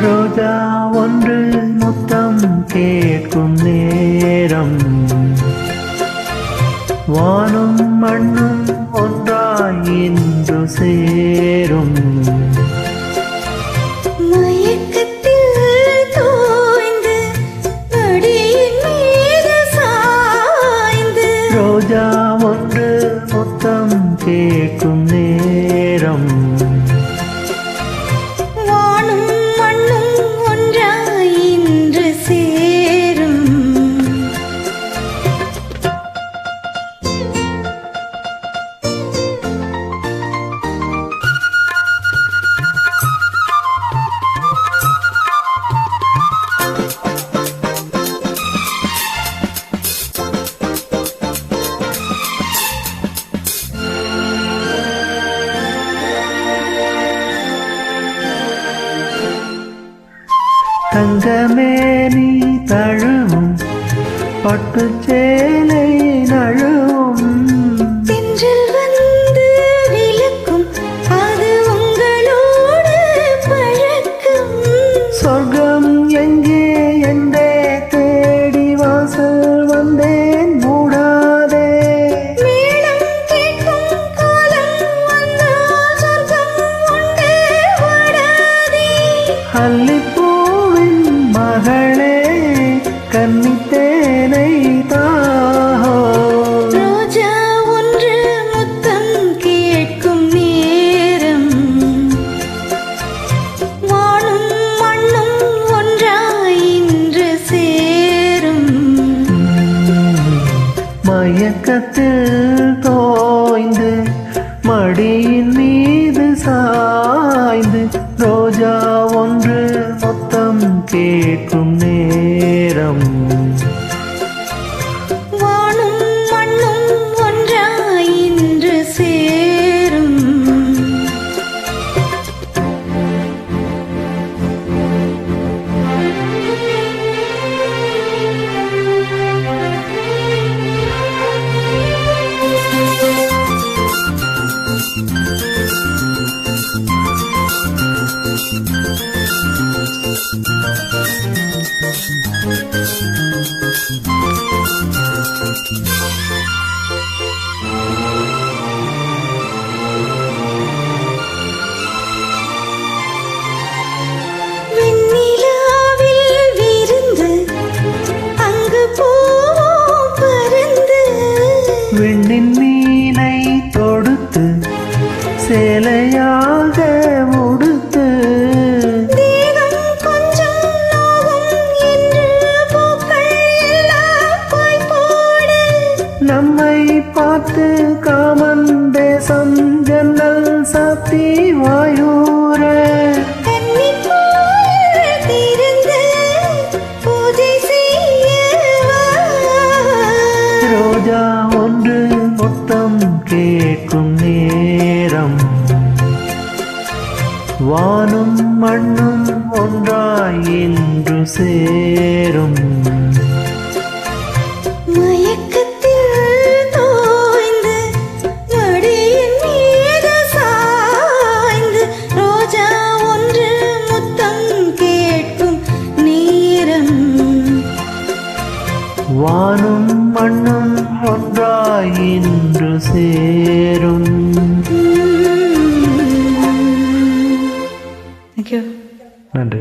ரோஜா ஒன்று முத்தம் கேட்கும் நேரம். வானும் மண்ணும் ஒன்றாய் இன்று சேரும். தங்கமே நீ தழுவும். பட்டு சேலை நழுவும். தென்றல் வந்து விளக்கும். அது உங்களோடு பழக்கம். சொர்க்கம் எங்கே என்றே தேடி வாசல் வந்தேன். மூடாதே. மேளம் மயக்கத்தில் தோய்ந்து மடியின் போய் போடு நம்மை பார்த்து காமன் தேசம் ஜன்னல் சாத்தி வாயூர. ரோஜா ஒன்று சத்தம் கேட்கும் நேரம். வானும் மண்ணும் ஒன்றாய் இன்று சேரும். இன்று சேரும் Thank you. நன்றி